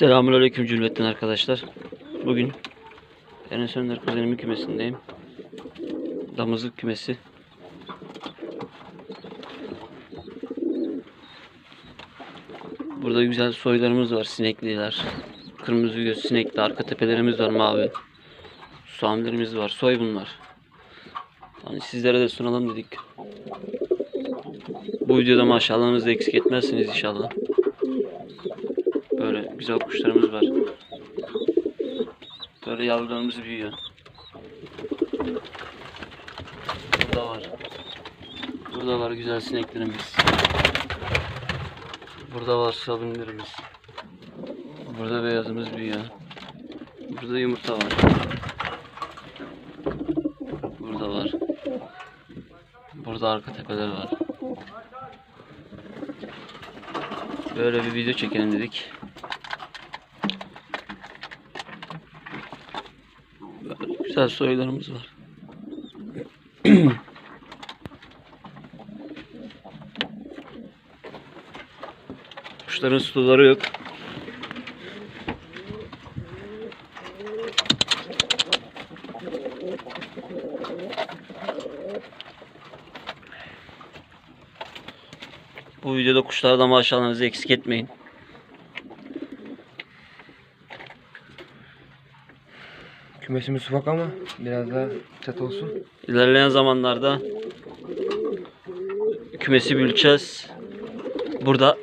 Selamünaleyküm cümletten arkadaşlar. Bugün Enes Önder kuzenimin kümesindeyim. Damızlık kümesi. Burada güzel soylarımız var. Sinekliler. Kırmızı göz sinekli. Arka tepelerimiz var mavi. Suamilerimiz var. Soy bunlar. Hani sizlere de sunalım dedik. Bu videoda maşallahınızı eksik etmezsiniz inşallah. Güzel kuşlarımız var. Böyle yavrularımız büyüyor. Burada var. Burada var güzel sineklerimiz. Burada var sabunlarımız. Burada beyazımız büyüyor. Burada yumurta var. Burada var. Burada arka tepeler var. Böyle bir video çekelim dedik. Böyle güzel soylarımız var. Kuşların suları yok. Bu videoda kuşlardan maşallahınızı eksik etmeyin. Kümesimiz ufak ama biraz daha çat olsun. İlerleyen zamanlarda kümesi büyüteceğiz. Burada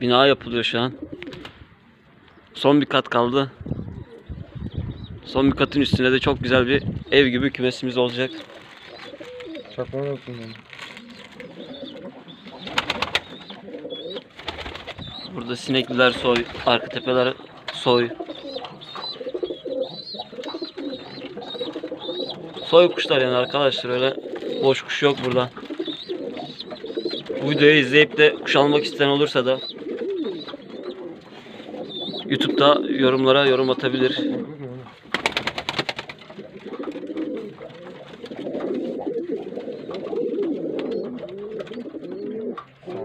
bina yapılıyor şu an. Son bir kat kaldı. Son bir katın üstüne de çok güzel bir ev gibi kümesimiz olacak. Çakman olsun yani. Burada sinekliler soy, arka tepeler soy. Soy kuşlar yani arkadaşlar öyle boş kuş yok burada. Bu videoyu izleyip de kuş almak isteyen olursa da YouTube'da yorumlara yorum atabilir.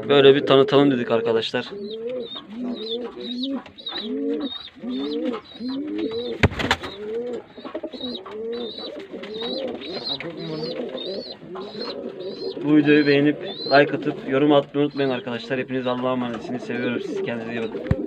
Böyle bir tanıtalım dedik arkadaşlar. Bu videoyu beğenip like atıp yorum atmayı unutmayın arkadaşlar. Hepiniz Allah'a emanetsiniz. Seviyorum sizi. Kendinize iyi bakın.